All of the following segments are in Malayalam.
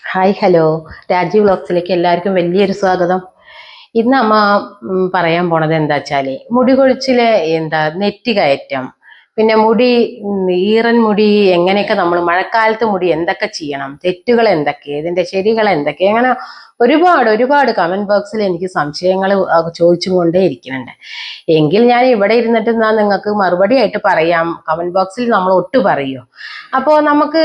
ഹായ് ഹലോ രാജീവ് വ്ളോഗ്സിലേക്ക് എല്ലാവർക്കും വലിയൊരു സ്വാഗതം. ഇന്ന് അമ്മ പറയാൻ പോണത് എന്താ വെച്ചാൽ മുടി കൊഴിച്ചിലെ എന്താ നെറ്റി കയറ്റം. പിന്നെ മുടി ഈറൻ മുടി എങ്ങനെയൊക്കെ നമ്മൾ മഴക്കാലത്ത് മുടി എന്തൊക്കെ ചെയ്യണം? തെറ്റുകൾ എന്തൊക്കെ? ഇതിന്റെ ശരികൾ എന്തൊക്കെ? അങ്ങനെ ഒരുപാട് ഒരുപാട് കമന്റ് ബോക്സിൽ എനിക്ക് സംശയങ്ങൾ ചോദിച്ചും കൊണ്ടേ ഇരിക്കുന്നുണ്ട്. എങ്കിൽ ഞാൻ ഇവിടെ ഇരുന്നിട്ട് ഞാൻ നിങ്ങൾക്ക് മറുപടി ആയിട്ട് പറയാം കമന്റ് ബോക്സിൽ നമ്മൾ ഒട്ടു പറയൂ അപ്പോൾ നമുക്ക്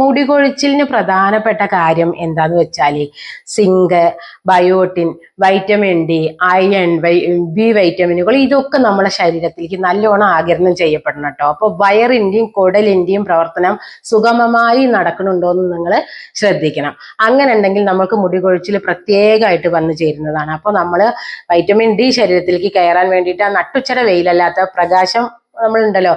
മുടി കൊഴിച്ചിലിന് പ്രധാനപ്പെട്ട കാര്യം എന്താന്ന് വെച്ചാൽ zinc biotin vitamin D iron B വൈറ്റമിനുകൾ ഇതൊക്കെ നമ്മുടെ ശരീരത്തിലേക്ക് നല്ലോണം ആകിരണം ചെയ്യപ്പെടണം കേട്ടോ. അപ്പോൾ വയറിന്റെയും കുടലിന്റെയും പ്രവർത്തനം സുഗമമായി നടക്കണുണ്ടോ നിങ്ങൾ ശ്രദ്ധിക്കണം. അങ്ങനെ ഉണ്ടെങ്കിൽ നമുക്ക് മുടി കൊഴിച്ചിൽ പ്രത്യേകമായിട്ട് വന്നു ചേരുന്നതാണ്. അപ്പോൾ നമ്മൾ വൈറ്റമിൻ ഡി ശരീരത്തിലേക്ക് കയറാൻ വേണ്ടിയിട്ട് ആ നട്ടുച്ചട വെയിലല്ലാത്ത പ്രകാശം നമ്മളുണ്ടല്ലോ.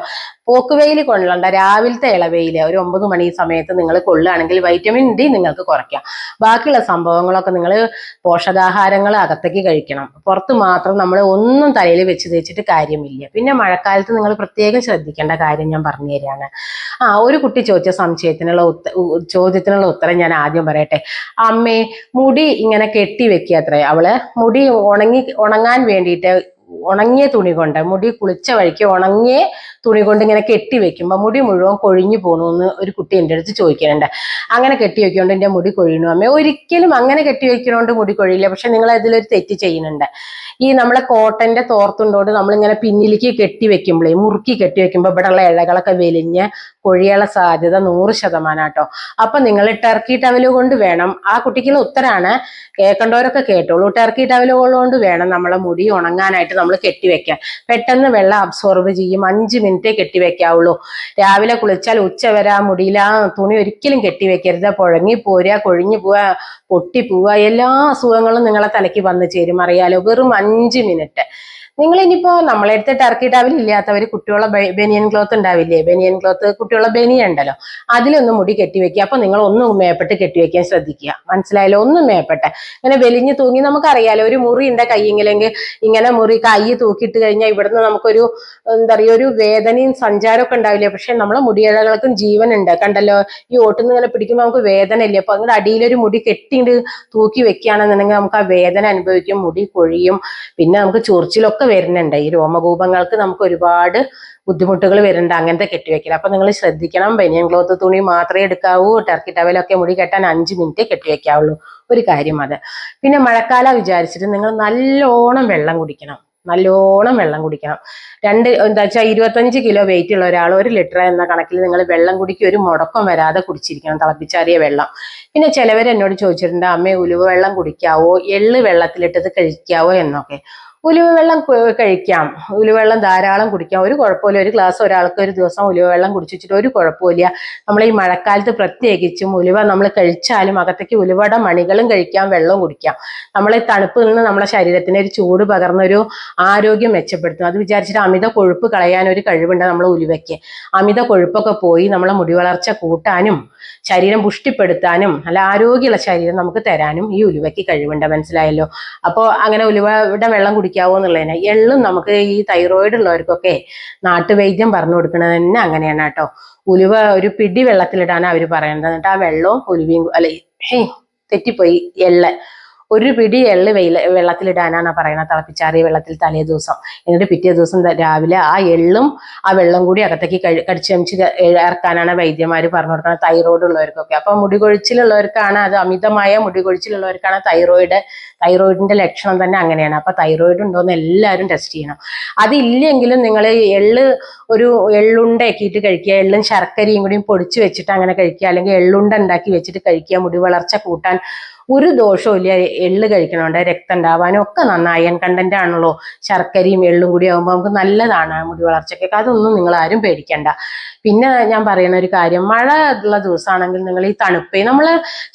പോക്കുവെയിൽ കൊള്ളണ്ട. രാവിലത്തെ ഇളവെയിൽ ഒരു ഒമ്പത് മണി സമയത്ത് നിങ്ങൾ കൊള്ളുകയാണെങ്കിൽ വൈറ്റമിൻ ഡി നിങ്ങൾക്ക് കുറയ്ക്കാം. ബാക്കിയുള്ള സംഭവങ്ങളൊക്കെ നിങ്ങൾ പോഷകാഹാരങ്ങൾ അകത്തേക്ക് കഴിക്കണം. പുറത്ത് മാത്രം നമ്മൾ ഒന്നും തലയിൽ വെച്ച് തേച്ചിട്ട് കാര്യമില്ല. പിന്നെ മഴക്കാലത്ത് നിങ്ങൾ പ്രത്യേകം ശ്രദ്ധിക്കേണ്ട കാര്യം ഞാൻ പറഞ്ഞു തരികയാണ്. ആ ഒരു കുട്ടി ചോദിച്ച സംശയത്തിനുള്ള ഉത്ത ചോദ്യത്തിനുള്ള ഉത്തരം ഞാൻ ആദ്യം പറയട്ടെ. അമ്മേ മുടി ഇങ്ങനെ കെട്ടി വെക്കുക അത്രേ അവൾ മുടി ഉണങ്ങി ഉണങ്ങാൻ വേണ്ടിയിട്ട് ഉണങ്ങിയ തുണി കൊണ്ട് മുടി കുളിച്ച വഴിക്ക് ഉണങ്ങിയ തുണി കൊണ്ട് ഇങ്ങനെ കെട്ടി വെക്കുമ്പോൾ മുടി മുഴുവൻ കൊഴിഞ്ഞു പോകണമെന്ന് ഒരു കുട്ടി എന്റെ അടുത്ത് ചോദിക്കുന്നുണ്ട് അങ്ങനെ കെട്ടി വെക്കുകൊണ്ട് എന്റെ മുടി കൊഴിയണു അമ്മേ ഒരിക്കലും അങ്ങനെ കെട്ടി വെക്കണോണ്ട് മുടി കൊഴിയില്ല. പക്ഷെ നിങ്ങൾ അതിലൊരു തെറ്റ് ചെയ്യുന്നുണ്ട്. ഈ നമ്മളെ കോട്ടന്റെ തോർത്തുണ്ടോണ്ട് നമ്മളിങ്ങനെ പിന്നിലേക്ക് കെട്ടി വെക്കുമ്പോഴേ മുറുക്കി കെട്ടി വെക്കുമ്പോൾ ഇവിടെയുള്ള ഇഴകളൊക്കെ വെലിഞ്ഞ് കൊഴിയാനുള്ള സാധ്യത നൂറ് ശതമാനം കേട്ടോ അപ്പൊ നിങ്ങൾ ടർക്കി ടവൽ കൊണ്ട് വേണം. ആ കുട്ടിക്കുള്ള ഉത്തരാണ് കേൾക്കേണ്ടവരൊക്കെ കേട്ടോളൂ. ടർക്കി ടവൽ കൊണ്ട് വേണം നമ്മളെ മുടി ഉണങ്ങാനായിട്ട് നമ്മൾ കെട്ടിവെക്കാൻ പെട്ടെന്ന് വെള്ളം അബ്സോർബ് ചെയ്യും. അഞ്ച് മിനിറ്റേ കെട്ടിവെക്കാവുള്ളൂ. രാവിലെ കുളിച്ചാൽ ഉച്ച വരെ ആ മുടിയിൽ ആ തുണി ഒരിക്കലും കെട്ടിവെക്കരുത്. പുഴങ്ങി പോരുക കൊഴിഞ്ഞു പോവുക പൊട്ടി പോവുക എല്ലാ അസുഖങ്ങളും നിങ്ങളെ തലയ്ക്ക് വന്നു ചേരും. അറിയാലോ? വെറും അഞ്ച് മിനിറ്റ്. നിങ്ങൾ ഇനിയിപ്പോ നമ്മളെ അടുത്ത് ടർക്കി ടാവിൽ ഇല്ലാത്തവർ കുട്ടികളെ ബെനിയൻ ക്ലോത്ത് ഉണ്ടാവില്ലേ? ബനിയൻ ക്ലോത്ത് കുട്ടികളെ ബനിയ ഉണ്ടല്ലോ. അതിലൊന്ന് മുടി കെട്ടിവെക്കുക അപ്പൊ നിങ്ങൾ ഒന്നും മേപ്പെട്ട് കെട്ടിവെക്കാൻ ശ്രദ്ധിക്കുക. മനസ്സിലായാലോ ഒന്നും മേപ്പെട്ട്. ഇങ്ങനെ വെലിഞ്ഞു തൂങ്ങി നമുക്കറിയാലോ ഒരു മുറി ഉണ്ട് കയ്യെങ്കിലെങ്കിൽ ഇങ്ങനെ മുറി കൈ തൂക്കിയിട്ട് കഴിഞ്ഞാൽ ഇവിടുന്ന് നമുക്കൊരു എന്താ പറയുക ഒരു വേദനയും സഞ്ചാരമൊക്കെ ഉണ്ടാവില്ലേ? പക്ഷെ നമ്മളെ മുടിയിഴകൾക്കും ജീവനുണ്ട്. കണ്ടല്ലോ? ഈ ഓട്ടുന്ന ഇങ്ങനെ പിടിക്കുമ്പോൾ നമുക്ക് വേദന ഇല്ലേ അപ്പൊ അങ്ങോട്ട് അടിയിലൊരു മുടി കെട്ടിയിട്ട് തൂക്കി വെക്കുകയാണെന്നുണ്ടെങ്കിൽ നമുക്ക് ആ വേദന അനുഭവിക്കും മുടി കൊഴിയും. പിന്നെ നമുക്ക് ചൊറിച്ചിലൊക്കെ വരുന്നുണ്ട്. ഈ രോമകൂപങ്ങൾക്ക് നമുക്ക് ഒരുപാട് ബുദ്ധിമുട്ടുകൾ വരുന്നുണ്ട് അങ്ങനത്തെ കെട്ടിവെക്കൽ അപ്പൊ നിങ്ങൾ ശ്രദ്ധിക്കണം. ബനിയൻ ക്ലോത്ത് തുണി മാത്രമേ എടുക്കാവൂ. ടർക്കി ടവലൊക്കെ മുടി കെട്ടാൻ അഞ്ച് മിനിറ്റ് കെട്ടിവെക്കാവുള്ളൂ. ഒരു കാര്യം അത്. പിന്നെ മഴക്കാലം വിചാരിച്ചിട്ട് നിങ്ങൾ നല്ലോണം വെള്ളം കുടിക്കണം. നല്ലോണം വെള്ളം കുടിക്കണം. രണ്ട് എന്താ വെച്ചാൽ ഇരുപത്തഞ്ച് കിലോ വെയിറ്റ് ഉള്ള ഒരാൾ ഒരു ലിറ്റർ എന്ന കണക്കിൽ നിങ്ങൾ വെള്ളം കുടിക്കുക ഒരു മുടക്കം വരാതെ കുടിച്ചിരിക്കണം. തിളപ്പിച്ചാറിയ വെള്ളം. പിന്നെ ചിലവർ എന്നോട് ചോദിച്ചിട്ടുണ്ട് അമ്മേ ഉലുവ വെള്ളം കുടിക്കാവോ? എള്ള് വെള്ളത്തിലിട്ടത് കഴിക്കാവോ? എന്നൊക്കെ. ഉലുവ വെള്ളം കഴിക്കാം. കഴിക്കാം ഉലുവെള്ളം ധാരാളം കുടിക്കാം. ഒരു കുഴപ്പമില്ല. ഒരു ഗ്ലാസ് ഒരാൾക്ക് ഒരു ദിവസം ഉലുവ വെള്ളം കുടിച്ചിട്ട് ഒരു കുഴപ്പമില്ല. നമ്മൾ ഈ മഴക്കാലത്ത് പ്രത്യേകിച്ചും ഉലുവ നമ്മൾ കഴിച്ചാലും അകത്തേക്ക് ഉലുവയുടെ മണികളും കഴിക്കാം വെള്ളവും കുടിക്കാം. നമ്മളെ തണുപ്പ് നിന്ന് നമ്മുടെ ശരീരത്തിന് ഒരു ചൂട് പകർന്നൊരു ആരോഗ്യം മെച്ചപ്പെടുത്തും. അത് വിചാരിച്ചിട്ട് അമിത കൊഴുപ്പ് കളയാൻ ഒരു കഴിവുണ്ട് നമ്മൾ ഉലുവയ്ക്ക്. അമിത കൊഴുപ്പൊക്കെ പോയി നമ്മളെ മുടി വളർച്ച കൂട്ടാനും ശരീരം പുഷ്ടിപ്പെടുത്താനും നല്ല ആരോഗ്യമുള്ള ശരീരം നമുക്ക് തരാനും ഈ ഉലുവയ്ക്ക് കഴിവുണ്ട്. മനസ്സിലായല്ലോ? അപ്പോൾ അങ്ങനെ ഉലുവയുടെ വെള്ളം കുടിക്കാവോ എന്നുള്ളതിന്. എള്ളും നമുക്ക് ഈ തൈറോയിഡ് ഉള്ളവർക്കൊക്കെ നാട്ടുവൈദ്യം പറഞ്ഞു കൊടുക്കുന്നത് തന്നെ അങ്ങനെയാണ് കേട്ടോ. ഉലുവ ഒരു പിടി വെള്ളത്തിലിടാനാണ് അവർ പറയുന്നത്. എന്നിട്ട് ആ വെള്ളവും ഉലുവയും അല്ല തെറ്റിപ്പോയി. എള്ള്. ഒരു പിടി എള്ള് വെയില വെള്ളത്തിലിടാനാണ് പറയുന്നത്. തിളപ്പിച്ചാറിയ വെള്ളത്തിൽ തലേ ദിവസം. എന്നിട്ട് പിറ്റേ ദിവസം രാവിലെ ആ എള്ളും ആ വെള്ളം കൂടി അകത്തേക്ക് കടിച്ചു ചമച്ച് ഇറക്കാനാണ് വൈദ്യന്മാർ പറഞ്ഞു കൊടുക്കുന്നത് തൈറോയ്ഡ് ഉള്ളവർക്കൊക്കെ അപ്പൊ മുടി കൊഴിച്ചിലുള്ളവർക്കാണ് അത് അമിതമായ മുടി കൊഴിച്ചിലുള്ളവർക്കാണ് തൈറോയിഡ് തൈറോയിഡിന്റെ ലക്ഷണം തന്നെ അങ്ങനെയാണ്. അപ്പൊ തൈറോയിഡ് ഉണ്ടോന്ന് എല്ലാവരും ടെസ്റ്റ് ചെയ്യണം. അതില്ലെങ്കിലും നിങ്ങൾ എള്ള് ഒരു എള്ളുണ്ടാക്കിയിട്ട് കഴിക്കുക. എള്ളും ശർക്കരയും കൂടിയും പൊടിച്ച് വെച്ചിട്ട് അങ്ങനെ കഴിക്കുക. അല്ലെങ്കിൽ എള്ളുണ്ട ഉണ്ടാക്കി വെച്ചിട്ട് കഴിക്കുക. മുടി വളർച്ച കൂട്ടാൻ ഒരു ദോഷവും ഇല്ല. എള്ള് കഴിക്കണോണ്ട് രക്തം ഉണ്ടാവാനും ഒക്കെ നന്നായി. അയൺ കണ്ടന്റ് ആണല്ലോ. ശർക്കരയും എള്ളും കൂടി ആകുമ്പോൾ നമുക്ക് നല്ലതാണ് മുടി വളർച്ചയ്ക്കൊക്കെ അതൊന്നും നിങ്ങൾ ആരും പേടിക്കണ്ട. പിന്നെ ഞാൻ പറയുന്ന ഒരു കാര്യം. മഴ ഉള്ള ദിവസമാണെങ്കിൽ നിങ്ങൾ ഈ തണുപ്പ്. നമ്മൾ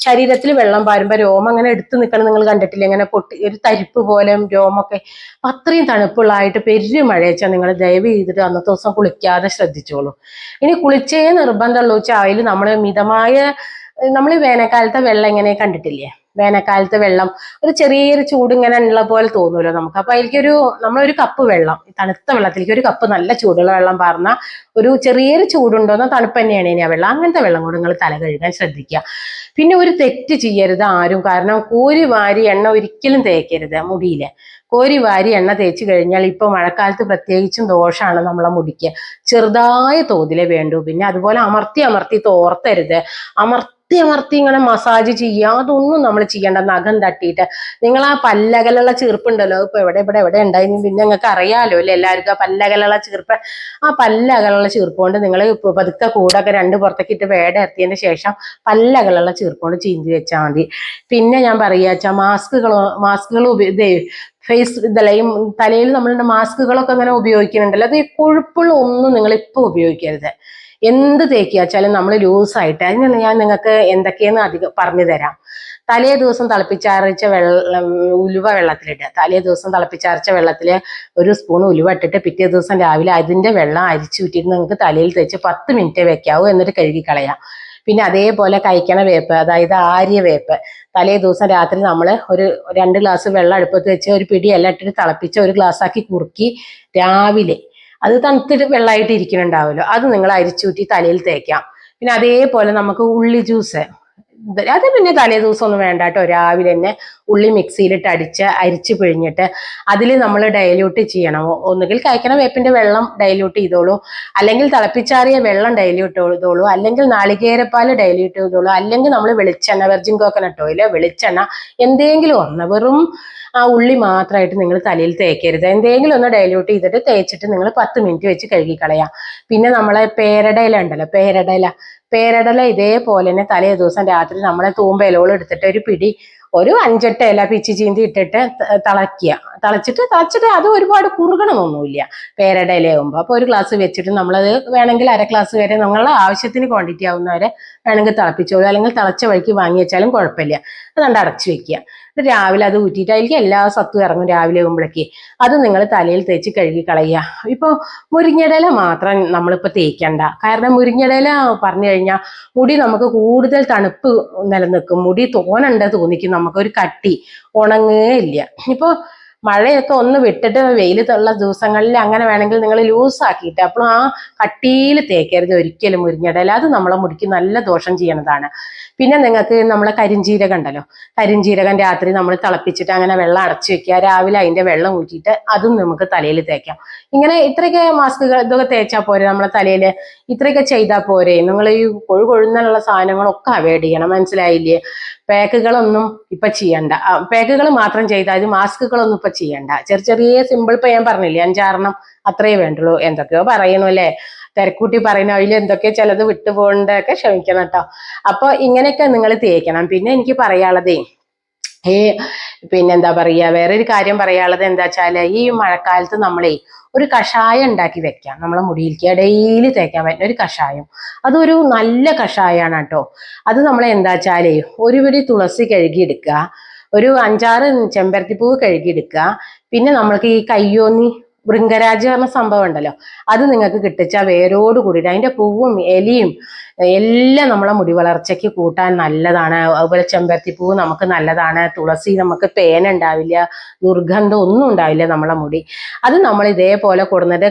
ശരീരത്തിൽ വെള്ളം പാരുമ്പോൾ രോമം അങ്ങനെ എടുത്തു നിൽക്കണം നിങ്ങൾ കണ്ടിട്ടില്ല? ഇങ്ങനെ പൊട്ടി ഒരു തരിപ്പ് പോലെ രോമൊക്കെ. അപ്പൊ അത്രയും തണുപ്പുള്ളതായിട്ട് പെരു മഴ വെച്ചാൽ നിങ്ങൾ ദയവ് ചെയ്തിട്ട് അന്നത്തെ ദിവസം കുളിക്കാതെ ശ്രദ്ധിച്ചോളൂ. ഇനി കുളിച്ചേ നിർബന്ധമുള്ളൂ. വെച്ചാൽ അതിൽ നമ്മൾ മിതമായ നമ്മൾ വേനൽക്കാലത്തെ വെള്ളം ഇങ്ങനെ കണ്ടിട്ടില്ലേ? വേനൽക്കാലത്ത് വെള്ളം ഒരു ചെറിയൊരു ചൂട് ഇങ്ങനെ ഉള്ള പോലെ തോന്നുമല്ലോ നമുക്ക്? അപ്പൊ അതിലേക്കൊരു നമ്മളൊരു കപ്പ് വെള്ളം തണുത്ത വെള്ളത്തിലേക്ക് ഒരു കപ്പ് നല്ല ചൂടുള്ള വെള്ളം പാർന്ന ഒരു ചെറിയൊരു ചൂടുണ്ടോന്നോ തണുപ്പ് തന്നെയാണ് ഇനി ആ വെള്ളം. അങ്ങനത്തെ വെള്ളം കൊണ്ട് നിങ്ങൾ തല കഴുകാൻ ശ്രദ്ധിക്കുക. പിന്നെ ഒരു തെറ്റ് ചെയ്യരുത് ആരും. കാരണം കോരി വാരി എണ്ണ ഒരിക്കലും തേക്കരുത് മുടിയിൽ. കോരി വാരി എണ്ണ തേച്ച് കഴിഞ്ഞാൽ ഇപ്പൊ മഴക്കാലത്ത് പ്രത്യേകിച്ചും ദോഷമാണ് നമ്മളെ മുടിക്ക്. ചെറുതായ തോതിലെ വേണ്ടു. പിന്നെ അതുപോലെ അമർത്തി അമർത്തി തോർത്തരുത്. അമർത്തി അമർത്തി ഇങ്ങനെ മസാജ് ചെയ്യുക. അതൊന്നും നമ്മൾ ചെയ്യേണ്ട. നഖം തട്ടിയിട്ട്. നിങ്ങൾ ആ പല്ലകലുള്ള ചീർപ്പുണ്ടല്ലോ ഇപ്പൊ എവിടെ ഇവിടെ എവിടെ ഉണ്ടായിരുന്നു പിന്നെ നിങ്ങൾക്ക് അറിയാലോ അല്ലേ എല്ലാവർക്കും ആ പല്ലകലുള്ള ചീർപ്പ് ആ പല്ലകലുള്ള ചീർപ്പ് കൊണ്ട് നിങ്ങൾ പതുക്കെ കൂടൊക്കെ രണ്ട് പുറത്തേക്ക് ഇട്ട് വേട എത്തിയതിന് ശേഷം പല്ലകലുള്ള ചീർപ്പ് കൊണ്ട് ചീന്തി വെച്ചാൽ മതി. പിന്നെ ഞാൻ പറയുക വെച്ചാൽ മാസ്കുകൾ മാസ്കുകൾ ഇതേ ഫേസ് ഇതല്ല? തലയിൽ നമ്മളുടെ മാസ്കുകളൊക്കെ അങ്ങനെ ഉപയോഗിക്കുന്നുണ്ടല്ലോ. അത് ഈ കൊഴുപ്പുള്ള ഒന്നും നിങ്ങൾ ഇപ്പൊ ഉപയോഗിക്കരുത്. എന്ത് തേക്കിയാച്ചാലും നമ്മൾ ലൂസായിട്ട് അതിന് ഞാൻ നിങ്ങൾക്ക് എന്തൊക്കെയെന്ന് അധികം പറഞ്ഞു തരാം. തലേ ദിവസം തിളപ്പിച്ചാറിച്ച വെള്ളം ഉലുവ വെള്ളത്തിലിടുക. തലേ ദിവസം തിളപ്പിച്ചാറിച്ച വെള്ളത്തിൽ ഒരു സ്പൂൺ ഉലുവ ഇട്ടിട്ട് പിറ്റേ ദിവസം രാവിലെ അതിന്റെ വെള്ളം അരിച്ചു വിറ്റിട്ട് നിങ്ങൾക്ക് തലയിൽ തേച്ച് പത്ത് മിനിറ്റ് വെക്കാവൂ. എന്നിട്ട് കഴുകി കളയാം. പിന്നെ അതേപോലെ കഴിക്കണ വേപ്പ് അതായത് ആര്യ വേപ്പ്. തലേ ദിവസം രാത്രി നമ്മൾ ഒരു രണ്ട് ഗ്ലാസ് വെള്ളം അടുപ്പത്ത് വെച്ച് ഒരു പിടി എല്ലാം ഇട്ടിട്ട് തിളപ്പിച്ച് ഒരു ഗ്ലാസ് ആക്കി കുറുക്കി രാവിലെ. അത് തണുത്തിട്ട് വെള്ളമായിട്ട് ഇരിക്കുന്നുണ്ടാവുമല്ലോ അത് നിങ്ങൾ അരിച്ചൂറ്റി തലയിൽ തേക്കാം. പിന്നെ അതേപോലെ നമുക്ക് ഉള്ളി ജ്യൂസ് അത് പിന്നെ തലേ ദിവസം ഒന്നും വേണ്ട കേട്ടോ രാവിലെ തന്നെ ഉള്ളി മിക്സിയിലിട്ട് അടിച്ച് അരിച്ച് പിഴിഞ്ഞിട്ട് അതിൽ നമ്മൾ ഡൈല്യൂട്ട് ചെയ്യണം. ഒന്നുകിൽ കഴിക്കണ വേപ്പിന്റെ വെള്ളം ഡൈല്യൂട്ട് ചെയ്തോളൂ. അല്ലെങ്കിൽ തിളപ്പിച്ചാറിയ വെള്ളം ഡൈല്യൂട്ട് ചെയ്തോളൂ. അല്ലെങ്കിൽ നാളികേരപ്പാൽ ഡൈല്യൂട്ട് ചെയ്തോളൂ. അല്ലെങ്കിൽ നമ്മൾ വെളിച്ചെണ്ണ വെർജിൻ കോക്കനട്ട് ഓയിൽ വെളിച്ചെണ്ണ എന്തെങ്കിലും ഒന്ന് വെറും ആ ഉള്ളി മാത്രമായിട്ട് നിങ്ങൾ തലയിൽ തേക്കരുത്. എന്തെങ്കിലും ഒന്ന് ഡൈല്യൂട്ട് ചെയ്തിട്ട് തേച്ചിട്ട് നിങ്ങൾ പത്ത് മിനിറ്റ് വെച്ച് കഴുകി കളയാം പിന്നെ നമ്മളെ പേരടയില ഉണ്ടല്ലോ. പേരടയില പേരടല ഇതേപോലെ തന്നെ തലേ ദിവസം രാത്രി നമ്മളെ തൂമ്പയിലോളം എടുത്തിട്ട് ഒരു പിടി ഒരു അഞ്ചെട്ട് ഇല പിച്ചി ചീന്തി ഇട്ടിട്ട് ത- തിളയ്ക്കുക തിളച്ചിട്ട് തിളച്ചിട്ട് അത് ഒരുപാട് കുറുകണമൊന്നുമില്ല. പേരയുടെ ഇലയാകുമ്പോൾ അപ്പോൾ ഒരു ഗ്ലാസ് വെച്ചിട്ട് നമ്മളത് വേണമെങ്കിൽ അര ഗ്ലാസ് വരെ നമ്മളെ ആവശ്യത്തിന് ക്വാണ്ടിറ്റി ആവുന്നവരെ വേണമെങ്കിൽ തിളപ്പിച്ചോളൂ അല്ലെങ്കിൽ തിളച്ച വഴിക്ക് വാങ്ങി വെച്ചാലും കുഴപ്പമില്ല. അതുകൊണ്ട് അടച്ചു വെക്കുക. രാവിലെ അത് ഊറ്റിയിട്ടായിരിക്കും എല്ലാ സത്തും ഇറങ്ങും രാവിലെ ആകുമ്പോഴേക്ക് അത് നിങ്ങൾ തലയിൽ തേച്ച് കഴുകി കളയുക. ഇപ്പോൾ മുരിങ്ങടല മാത്രം നമ്മളിപ്പോൾ തേക്കണ്ട. കാരണം മുരിങ്ങടല പറഞ്ഞു കഴിഞ്ഞാൽ മുടി നമുക്ക് കൂടുതൽ തണുപ്പ് നിലനിൽക്കും. മുടി തോനണ്ട തോന്നിക്കും. നമുക്കൊരു കട്ടി ഉണങ്ങുകയില്ല ഇപ്പോൾ മഴയൊക്കെ ഒന്ന് വിട്ടിട്ട് വെയിലത്തുള്ള ദിവസങ്ങളിൽ അങ്ങനെ വേണമെങ്കിൽ നിങ്ങൾ ലൂസ് ആക്കിയിട്ട് അപ്പോൾ ആ കട്ടിയിൽ തേക്കരുത് ഒരിക്കലും മുരിങ്ങയില അത് നമ്മളെ മുടിക്ക് നല്ല ദോഷം ചെയ്യണതാണ്. പിന്നെ നിങ്ങൾക്ക് നമ്മളെ കരിഞ്ചീരകം ഉണ്ടല്ലോ. കരിഞ്ചീരകം രാത്രി നമ്മൾ തിളപ്പിച്ചിട്ട് അങ്ങനെ വെള്ളം അടച്ചു വെക്കുക. രാവിലെ അതിന്റെ വെള്ളം ഊറ്റിയിട്ട് അതും നമുക്ക് തലയിൽ തേക്കാം. ഇങ്ങനെ ഇത്രയൊക്കെ മാസ്കുകൾ ഇതൊക്കെ തേച്ചാൽ പോരെ നമ്മളെ തലയിൽ. ഇത്രയൊക്കെ ചെയ്താൽ പോരെ. നിങ്ങൾ ഈ കൊഴു കൊഴുന്നുള്ള സാധനങ്ങളൊക്കെ അവോയ്ഡ് ചെയ്യണം. മനസ്സിലായില്ലേ? പാക്കുകളൊന്നും ഇപ്പൊ ചെയ്യണ്ട. പാക്കുകൾ മാത്രം ചെയ്താൽ മതി. മാസ്കുകളൊന്നും ഇപ്പൊ ചെയ്യണ്ട. ചെറിയ ചെറിയ സിമ്പിൾ ഇപ്പൊ ഞാൻ പറഞ്ഞില്ലേ അഞ്ചാറെണ്ണം അത്രയേ വേണ്ടുള്ളൂ എന്തൊക്കെയോ പറയണു അല്ലേ? തിരക്കൂട്ടി പറയുന്ന അതിൽ എന്തൊക്കെയോ ചിലത് വിട്ടുപോകേണ്ടതൊക്കെ ക്ഷമിക്കണം കേട്ടോ അപ്പൊ ഇങ്ങനെയൊക്കെ നിങ്ങൾ തേക്കണം. പിന്നെ എനിക്ക് പറയാനുള്ളതേ ഈ പിന്നെന്താ പറയാ വേറൊരു കാര്യം പറയാനുള്ളത് എന്താ വെച്ചാൽ ഈ മഴക്കാലത്ത് നമ്മളെ ഒരു കഷായം ഉണ്ടാക്കി വെക്കാം. നമ്മളെ മുടിയിലേക്ക് ഡെയിലി തേക്കാൻ പറ്റുന്ന ഒരു കഷായം. അതൊരു നല്ല കഷായമാണ് കേട്ടോ അത് നമ്മൾ എന്താ വെച്ചാലേ ഒരു പിടി തുളസി കഴുകിയെടുക്കുക ഒരു അഞ്ചാറ് ചെമ്പരത്തിപ്പൂവ് കഴുകിയെടുക്കുക പിന്നെ നമ്മൾക്ക് ഈ കയ്യോന്നി ഭൃംഗരാജ് പറഞ്ഞ സംഭവം ഉണ്ടല്ലോ. അത് നിങ്ങൾക്ക് കിട്ടിച്ചാൽ വേരോട് കൂടിയിട്ട് അതിന്റെ പൂവും എലിയും എല്ലാം നമ്മളെ മുടി വളർച്ചയ്ക്ക് കൂട്ടാൻ നല്ലതാണ്. അതുപോലെ ചെമ്പരത്തിപ്പൂവ് നമുക്ക് നല്ലതാണ്. തുളസി നമുക്ക് പേന ഉണ്ടാവില്ല. ദുർഗന്ധം ഒന്നും ഉണ്ടാവില്ല നമ്മളെ മുടി. അത് നമ്മൾ ഇതേപോലെ കൊടുന്നിട്ട്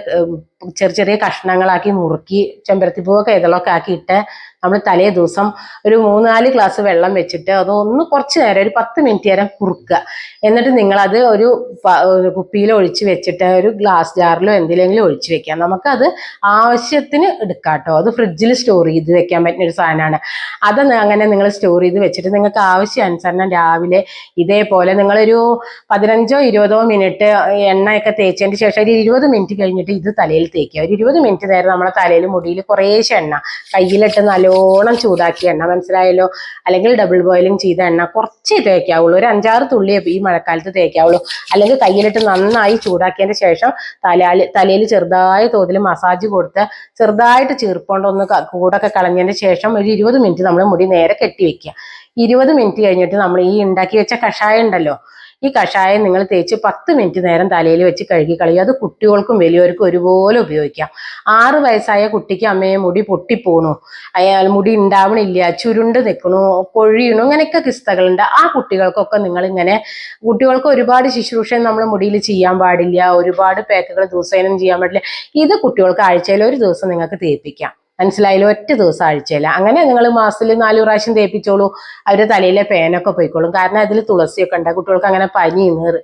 ചെറിയ ചെറിയ കഷ്ണങ്ങളാക്കി മുറുക്കി ചെമ്പരത്തിപ്പൂവൊക്കെ ഇതളൊക്കെ ആക്കിയിട്ട് നമ്മൾ തലേ ദിവസം ഒരു മൂന്നാൽ ഗ്ലാസ് വെള്ളം വെച്ചിട്ട് അതൊന്ന് കുറച്ച് നേരം ഒരു പത്ത് മിനിറ്റ് നേരം കുറുക്കുക. എന്നിട്ട് നിങ്ങളത് ഒരു കുപ്പിയിൽ ഒഴിച്ച് വെച്ചിട്ട് ഒരു ഗ്ലാസ് ജാറിലോ എന്തിലെങ്കിലും ഒഴിച്ച് വെക്കാം നമുക്കത് ആവശ്യത്തിന് എടുക്കാം കേട്ടോ. അത് ഫ്രിഡ്ജിൽ സ്റ്റോർ ചെയ്ത് വെക്കാൻ പറ്റുന്ന ഒരു സാധനമാണ്. അത് അങ്ങനെ നിങ്ങൾ സ്റ്റോർ ചെയ്ത് വെച്ചിട്ട് നിങ്ങൾക്ക് ആവശ്യാനുസരണം രാവിലെ ഇതേപോലെ നിങ്ങളൊരു പതിനഞ്ചോ ഇരുപതോ മിനിറ്റ് എണ്ണയൊക്കെ തേച്ചതിന് ശേഷം ഒരു ഇരുപത് മിനിറ്റ് കഴിഞ്ഞിട്ട് ഇത് തലയിൽ തേക്കുക. ഒരു ഇരുപത് മിനിറ്റ് നേരം നമ്മളെ തലയിൽ മുടിയിൽ കുറേശ്ശെ എണ്ണ. കയ്യിലിട്ട് നല്ലോണം ചൂടാക്കിയ എണ്ണ മനസ്സിലായല്ലോ? അല്ലെങ്കിൽ ഡബിൾ ബോയിലിംഗ് ചെയ്ത എണ്ണ കുറച്ചേ തേക്കാവുള്ളൂ. ഒരു അഞ്ചാറ് തുള്ളി ഈ മഴക്കാലത്ത് തേക്കാവുള്ളൂ. അല്ലെങ്കിൽ കയ്യിലിട്ട് നന്നായി ചൂടാക്കിയതിന് ശേഷം തലയിൽ തലയിൽ ചെറുതായ തോതിൽ മസാജ് കൊടുത്ത് ചെറുതായിട്ട് ചീർപ്പുണ്ടൊന്ന് കൂടൊക്കെ കളഞ്ഞതിന് ശേഷം ഒരു ഇരുപത് മിനിറ്റ് നമ്മൾ മുടി നേരെ കെട്ടി വെക്കുക. ഇരുപത് മിനിറ്റ് കഴിഞ്ഞിട്ട് നമ്മൾ ഈ ഉണ്ടാക്കി വെച്ച കഷായം ഉണ്ടല്ലോ? ഈ കഷായം നിങ്ങൾ തേച്ച് പത്ത് മിനിറ്റ് നേരം തലയിൽ വെച്ച് കഴുകി കളയുക. അത് കുട്ടികൾക്കും വലിയവർക്കും ഒരുപോലെ ഉപയോഗിക്കാം. ആറ് വയസ്സായ കുട്ടിക്ക് അമ്മയെ മുടി പൊട്ടിപ്പോണു. അയാൾ മുടി ഉണ്ടാവണില്ല ചുരുണ്ട് നിൽക്കണു കൊഴിയണു അങ്ങനെയൊക്കെ കിസ്തകളുണ്ട് ആ കുട്ടികൾക്കൊക്കെ നിങ്ങൾ ഇങ്ങനെ കുട്ടികൾക്ക് ഒരുപാട് ശുശ്രൂഷ നമ്മൾ മുടിയിൽ ചെയ്യാൻ പാടില്ല. ഒരുപാട് പാക്കുകൾ ദിവസേനം ചെയ്യാൻ പാടില്ല. ഇത് കുട്ടികൾക്ക് ആഴ്ചയിൽ ഒരു ദിവസം നിങ്ങൾക്ക് തേപ്പിക്കാം. മനസ്സിലായാലും ഒറ്റ ദിവസം ആഴ്ചയില്ല. അങ്ങനെ നിങ്ങൾ മാസത്തിൽ നാല് പ്രാവശ്യം തേപ്പിച്ചോളൂ. അവരുടെ തലയിലെ പേനൊക്കെ പോയിക്കോളും. കാരണം അതിൽ തുളസിയൊക്കെ ഉണ്ട്. കുട്ടികൾക്ക് അങ്ങനെ പനി നീറ്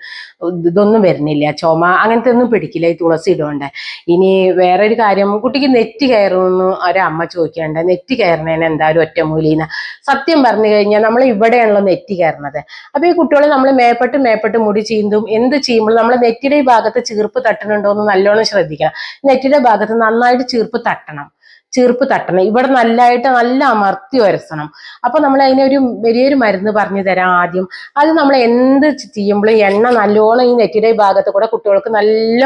ഇതൊന്നും വരുന്നില്ല. ചുമ അങ്ങനത്തെ ഒന്നും പിടിക്കില്ല ഈ തുളസി ഇടുകൊണ്ട്. ഇനി വേറെ ഒരു കാര്യം കുട്ടിക്ക് നെറ്റ് കയറുമെന്ന് ഒരമ്മ ചോദിക്കാണ്ട് നെറ്റ് കയറുന്നതിന് എന്തായാലും ഒറ്റമൂലിന്ന് സത്യം പറഞ്ഞു കഴിഞ്ഞാൽ നമ്മൾ ഇവിടെയാണല്ലോ നെറ്റ് കയറുന്നത്. അപ്പൊ ഈ കുട്ടികളെ നമ്മൾ മേപ്പെട്ട് മേപ്പെട്ട് മുടി ചീന്തും എന്ത് ചെയ്യുമ്പോൾ നമ്മൾ നെറ്റിയുടെ ഈ ഭാഗത്ത് ചീർപ്പ് തട്ടുന്നുണ്ടോ എന്ന് നല്ലോണം ശ്രദ്ധിക്കണം. നെറ്റിയുടെ ഭാഗത്ത് നന്നായിട്ട് ചീർപ്പ് തട്ടണം. ചീർപ്പ് തട്ടണം. ഇവിടെ നല്ലതായിട്ട് നല്ല അമർത്തി വരസണം അപ്പൊ നമ്മൾ അതിനൊരു വലിയൊരു മരുന്ന് പറഞ്ഞു തരാം ആദ്യം. അത് നമ്മൾ എന്ത് ചെയ്യുമ്പോഴും എണ്ണ നല്ലോണം ഈ നെറ്റിയുടെ ഭാഗത്ത് കൂടെ കുട്ടികൾക്ക് നല്ല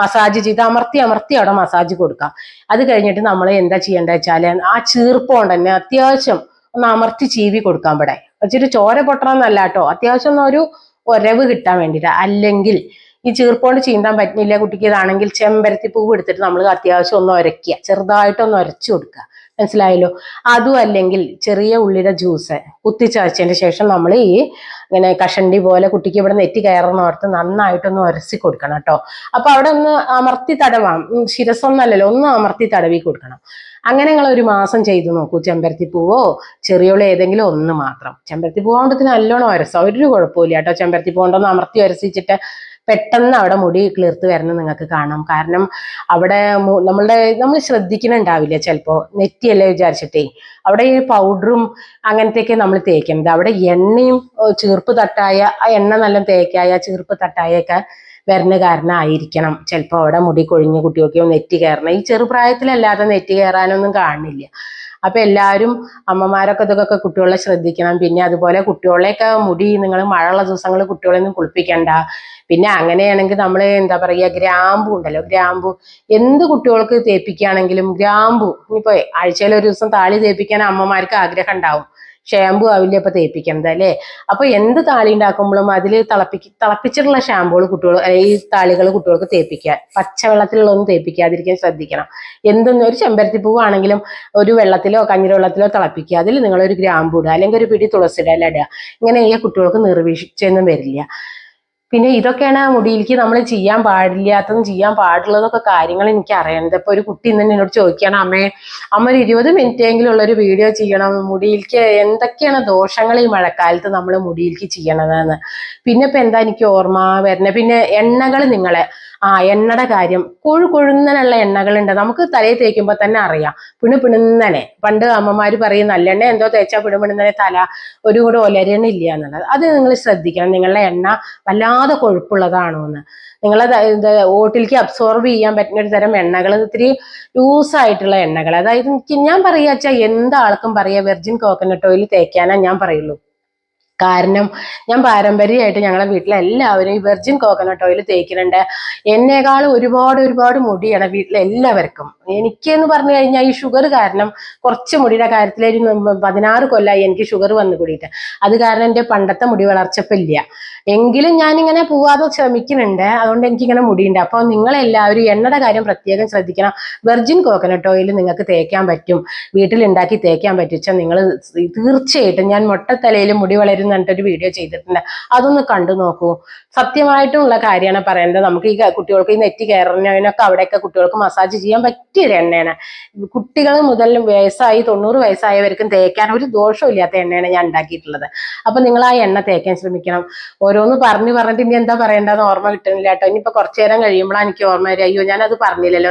മസാജ് ചെയ്ത് അമർത്തി അമർത്തി അവിടെ മസാജ് കൊടുക്കാം. അത് കഴിഞ്ഞിട്ട് നമ്മൾ എന്താ ചെയ്യേണ്ടത് വെച്ചാൽ ആ ചീർപ്പ് കൊണ്ട് തന്നെ അത്യാവശ്യം ഒന്ന് അമർത്തി ചീവി കൊടുക്കാൻ ഇവിടെ. വെച്ചിട്ട് ചോര പൊട്ടണമെന്നല്ല കേട്ടോ. അത്യാവശ്യം ഒരു ഒരവ് കിട്ടാൻ വേണ്ടിയിട്ട്. അല്ലെങ്കിൽ ഈ ചീർപ്പോണ്ട് ചീന്താൻ പറ്റുന്നില്ല. കുട്ടിക്ക് ഇതാണെങ്കിൽ ചെമ്പരത്തി പൂവ് എടുത്തിട്ട് നമ്മൾ അത്യാവശ്യം ഒന്ന് ഉരയ്ക്കുക ചെറുതായിട്ടൊന്ന് ഉരച്ചു കൊടുക്കുക മനസ്സിലായല്ലോ? അതും അല്ലെങ്കിൽ ചെറിയ ഉള്ളിയുടെ ജ്യൂസ് കുത്തിച്ചതച്ചതിന് ശേഷം നമ്മൾ ഈ ഇങ്ങനെ കഷണ്ടി പോലെ കുട്ടിക്ക് ഇവിടെ നെറ്റി കയറുന്നോർത്ത് നന്നായിട്ടൊന്ന് ഉരസി കൊടുക്കണം കേട്ടോ. അപ്പൊ അവിടെ ഒന്ന് അമർത്തി തടവാം. ശിരസൊന്നല്ലല്ലോ ഒന്ന് അമർത്തി തടവി കൊടുക്കണം. അങ്ങനെ നിങ്ങൾ ഒരു മാസം ചെയ്തു നോക്കൂ. ചെമ്പരത്തി പൂവോ ചെറിയോളോ ഏതെങ്കിലും ഒന്ന് മാത്രം. ചെമ്പരത്തി പൂവ് കൊണ്ടത്തിന് നല്ലോണം ഉരസം ഒരു കുഴപ്പമില്ല കേട്ടോ. ചെമ്പരത്തി പൂവ് കൊണ്ടൊന്ന് അമർത്തി ഉരസിച്ചിട്ട് പെട്ടെന്ന് അവിടെ മുടി കിളിർത്ത് വരുന്നത് നിങ്ങൾക്ക് കാണാം. കാരണം അവിടെ നമ്മളുടെ നമ്മൾ ശ്രദ്ധിക്കുന്നുണ്ടാവില്ല ചിലപ്പോൾ നെറ്റിയല്ലേ വിചാരിച്ചിട്ടേ. അവിടെ ഈ പൗഡറും അങ്ങനത്തെയൊക്കെ നമ്മൾ തേക്കുന്നത് അവിടെ എണ്ണയും ചീർപ്പ് തട്ടായ ആ എണ്ണ നല്ല തേക്കായ ചീർപ്പ് തട്ടായൊക്കെ വരുന്ന കാരണം ആയിരിക്കണം ചിലപ്പോൾ അവിടെ മുടി കൊഴിഞ്ഞ് കുട്ടിയൊക്കെയോ നെറ്റി കയറണം. ഈ ചെറുപ്രായത്തിലല്ലാതെ നെറ്റി കയറാനൊന്നും കാണുന്നില്ല അപ്പൊ എല്ലാവരും അമ്മമാരൊക്കെ ഇതൊക്കെ കുട്ടികളെ ശ്രദ്ധിക്കണം. പിന്നെ അതുപോലെ കുട്ടികളെയൊക്കെ മുടി നിങ്ങൾ മഴയുള്ള ദിവസങ്ങളിൽ കുട്ടികളെ ഒന്നും കുളിപ്പിക്കണ്ട. പിന്നെ അങ്ങനെയാണെങ്കിൽ നമ്മൾ എന്താ പറയുക ഗ്രാമ്പു ഉണ്ടല്ലോ ഗ്രാമ്പു. എന്ത് കുട്ടികൾക്ക് തേപ്പിക്കുകയാണെങ്കിലും ഗ്രാമ്പു ഇനിയിപ്പോ ആഴ്ചയിൽ ഒരു ദിവസം താളി തേപ്പിക്കാൻ അമ്മമാർക്ക് ആഗ്രഹം ഉണ്ടാവും. ഷാമ്പു ആവില്ല? ഇപ്പൊ തേപ്പിക്കുന്നത് അല്ലേ? അപ്പൊ എന്ത് താളി ഉണ്ടാക്കുമ്പോഴും അതിൽ തിളപ്പിക്ക് തിളപ്പിച്ചിട്ടുള്ള ഷാമ്പുകൾ കുട്ടികൾ ഈ താളികൾ കുട്ടികൾക്ക് തേപ്പിക്കുക. പച്ചവെള്ളത്തിലുള്ളതൊന്നും തേപ്പിക്കാതിരിക്കാൻ ശ്രദ്ധിക്കണം. എന്തൊന്നും ഒരു ചെമ്പരത്തി പൂവാണെങ്കിലും ഒരു വെള്ളത്തിലോ കഞ്ഞിര വെള്ളത്തിലോ തിളപ്പിക്കുക. അതിൽ നിങ്ങളൊരു ഗ്രാമ്പു ഇടുക. അല്ലെങ്കിൽ ഒരു പിടി തുളസിയുടെ ഇല ഇടുക. ഇങ്ങനെ ഈ കുട്ടികൾക്ക് നിർവീക്ഷിച്ചൊന്നും വരില്ല. പിന്നെ ഇതൊക്കെയാണ് മുടിയിലേക്ക് നമ്മൾ ചെയ്യാൻ പാടില്ലാത്തതും ചെയ്യാൻ പാടുള്ളതൊക്കെ കാര്യങ്ങൾ എനിക്ക് അറിയണത്. ഇപ്പൊ ഒരു കുട്ടി ഇന്ന് എന്നോട് ചോദിക്കണം അമ്മേ അമ്മ ഒരു ഇരുപത് മിനിറ്റ് എങ്കിലും ഉള്ളൊരു വീഡിയോ ചെയ്യണം. മുടിയിലേക്ക് എന്തൊക്കെയാണ് ദോഷങ്ങൾ ഈ മഴക്കാലത്ത് നമ്മൾ മുടിയിലേക്ക് ചെയ്യണതെന്ന്? പിന്നെ ഇപ്പൊ എന്താ എനിക്ക് ഓർമ്മ വരുന്നത്? പിന്നെ എണ്ണകൾ നിങ്ങളെ ആ എണ്ണയുടെ കാര്യം. കൊഴു കൊഴുന്നനുള്ള എണ്ണകളുണ്ട്. നമുക്ക് തലയിൽ തേക്കുമ്പോൾ തന്നെ അറിയാം. പിണു പിണുന്നനെ. പണ്ട് അമ്മമാര് പറയും നല്ല എണ്ണ എന്തോ തേച്ചാൽ പിണു പിണുന്നനെ തല ഒരു കൂടെ ഒലരണില്ല എന്നുള്ളത്. അത് നിങ്ങൾ ശ്രദ്ധിക്കണം. നിങ്ങളുടെ എണ്ണ വല്ലാതെ കൊഴുപ്പുള്ളതാണോ എന്ന് നിങ്ങളെ ഓട്ടിലേക്ക് അബ്സോർബ് ചെയ്യാൻ പറ്റുന്ന ഒരു തരം എണ്ണകൾ ഇത്തിരി ലൂസ് ആയിട്ടുള്ള എണ്ണകൾ അതായത് ഞാൻ പറയുക വെച്ചാൽ എന്താൾക്കും പറയാ വെർജിൻ കോക്കനട്ട് ഓയിൽ തേക്കാനാ ഞാൻ പറയുള്ളൂ. കാരണം ഞാൻ പാരമ്പര്യമായിട്ട് ഞങ്ങളുടെ വീട്ടിലെല്ലാവരും ഈ വെർജിൻ കോക്കനട്ട് ഓയിൽ തേക്കുന്നുണ്ട്. എന്നേക്കാൾ ഒരുപാട് ഒരുപാട് മുടിയാണ് വീട്ടിലെല്ലാവർക്കും എനിക്കെന്ന് പറഞ്ഞു കഴിഞ്ഞാൽ ഈ ഷുഗർ കാരണം കുറച്ച് മുടിയുടെ കാര്യത്തിൽ പതിനാറ് കൊല്ലമായി എനിക്ക് ഷുഗർ വന്നു കൂടിയിട്ട്. അത് കാരണം എന്റെ പണ്ടത്തെ മുടി വളർച്ചപ്പില്ല. എങ്കിലും ഞാനിങ്ങനെ പോവാതെ ശ്രമിക്കുന്നുണ്ട്. അതുകൊണ്ട് എനിക്കിങ്ങനെ മുടിയുണ്ട്. അപ്പോൾ നിങ്ങളെല്ലാവരും എണ്ണയുടെ കാര്യം പ്രത്യേകം ശ്രദ്ധിക്കണം. വെർജിൻ കോക്കനട്ട് ഓയിൽ നിങ്ങൾക്ക് തേക്കാൻ പറ്റും. വീട്ടിലുണ്ടാക്കി തേക്കാൻ പറ്റിച്ചാൽ നിങ്ങൾ തീർച്ചയായിട്ടും ഞാൻ മൊട്ടത്തലയിൽ മുടി വളരും ഒരു വീഡിയോ ചെയ്തിട്ടുണ്ട്. അതൊന്ന് കണ്ടു നോക്കൂ. സത്യമായിട്ടുള്ള കാര്യമാണ് പറയുന്നത് നമുക്ക് ഈ കുട്ടികൾക്ക് ഈ നെറ്റി കയറുന്നതിനൊക്കെ അവിടെയൊക്കെ കുട്ടികൾക്ക് മസാജ് ചെയ്യാൻ പറ്റിയ ഒരു എണ്ണയാണ്. കുട്ടികൾ മുതൽ വയസ്സായി തൊണ്ണൂറ് വയസ്സായവർക്കും തേക്കാൻ ഒരു ദോഷമില്ലാത്ത എണ്ണയാണ് ഞാൻ ഉണ്ടാക്കിയിട്ടുള്ളത്. അപ്പൊ നിങ്ങൾ ആ എണ്ണ തേക്കാൻ ശ്രമിക്കണം. ഓരോന്ന് പറഞ്ഞു പറഞ്ഞിട്ട് ഇനി എന്താ പറയേണ്ടതെന്ന് ഓർമ്മ കിട്ടുന്നില്ല കേട്ടോ. ഇനിയിപ്പോ കുറച്ചു നേരം കഴിയുമ്പോഴാണ് എനിക്ക് ഓർമ്മ വരിക. അയ്യോ ഞാനത് പറഞ്ഞില്ലല്ലോ.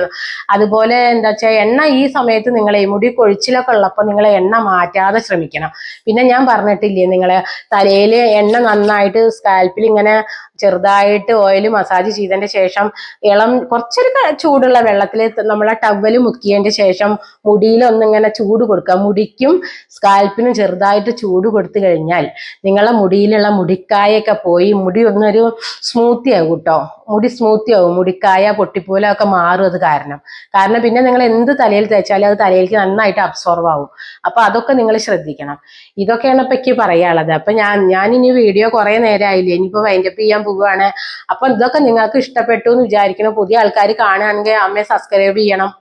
അതുപോലെ എന്താ വെച്ചാൽ എണ്ണ ഈ സമയത്ത് നിങ്ങൾ മുടി കൊഴിച്ചിലൊക്കെ ഉള്ളപ്പോൾ നിങ്ങൾ എണ്ണ മാറ്റാതെ ശ്രമിക്കണം. പിന്നെ ഞാൻ പറഞ്ഞിട്ടില്ലേ നിങ്ങളെ തലയിൽ എണ്ണ നന്നായിട്ട് സ്കാൽപ്പിൽ ഇങ്ങനെ ചെറുതായിട്ട് ഓയിൽ മസാജ് ചെയ്തതിന്റെ ശേഷം ഇളം കുറച്ചൊരു ചൂടുള്ള വെള്ളത്തിൽ നമ്മളെ ടവൽ മുക്കിയതിന്റെ ശേഷം മുടിയിലൊന്നിങ്ങനെ ചൂട് കൊടുക്കുക. മുടിക്കും സ്കാൽപ്പിനും ചെറുതായിട്ട് ചൂട് കൊടുത്തു കഴിഞ്ഞാൽ നിങ്ങളെ മുടിയിലുള്ള മുടിക്കായൊക്കെ പോയി മുടി ഒന്നൊരു സ്മൂത്തി ആകും കേട്ടോ. മുടി സ്മൂത്തി ആകും മുടിക്കായ പൊട്ടിപ്പോലൊക്കെ മാറും അത് കാരണം. കാരണം പിന്നെ നിങ്ങൾ എന്ത് തലയിൽ തേച്ചാലും അത് തലയിലേക്ക് നന്നായിട്ട് അബ്സോർവ് ആവും. അപ്പൊ അതൊക്കെ നിങ്ങൾ ശ്രദ്ധിക്കണം. ഇതൊക്കെയാണ് ഇപ്പൊ എനിക്ക് പറയാനുള്ളത്. അപ്പൊ ഞാൻ ഞാൻ ഇനി വീഡിയോ കുറെ നേരമായില്ലേ ഇനിയിപ്പോ വൈൻഡപ്പ് ചെയ്യാൻ പോവുകയാണ് അപ്പൊ ഇതൊക്കെ നിങ്ങൾക്ക് ഇഷ്ടപ്പെട്ടു എന്ന് വിചാരിക്കണം പുതിയ ആൾക്കാർ കാണുകയാണെങ്കിൽ അമ്മയെ സബ്സ്ക്രൈബ് ചെയ്യണം.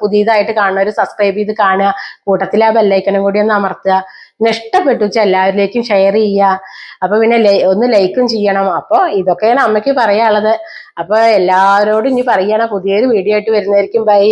പുതിയതായിട്ട് കാണുന്നവർ സബ്സ്ക്രൈബ് ചെയ്ത് കാണുക. കൂട്ടത്തിൽ ആ ബെല്ലൈക്കനും കൂടി ഒന്ന് അമർത്തുക. പിന്നെ ഇഷ്ടപ്പെട്ടു വെച്ചാൽ എല്ലാവരിലേക്കും ഷെയർ ചെയ്യുക. അപ്പൊ പിന്നെ ഒന്ന് ലൈക്കും ചെയ്യണം. അപ്പൊ ഇതൊക്കെയാണ് അമ്മയ്ക്ക് പറയാനുള്ളത്. അപ്പൊ എല്ലാവരോടും ഇനി പറയണം. പുതിയൊരു വീഡിയോ ആയിട്ട് വരുന്നതായിരിക്കും. ബൈ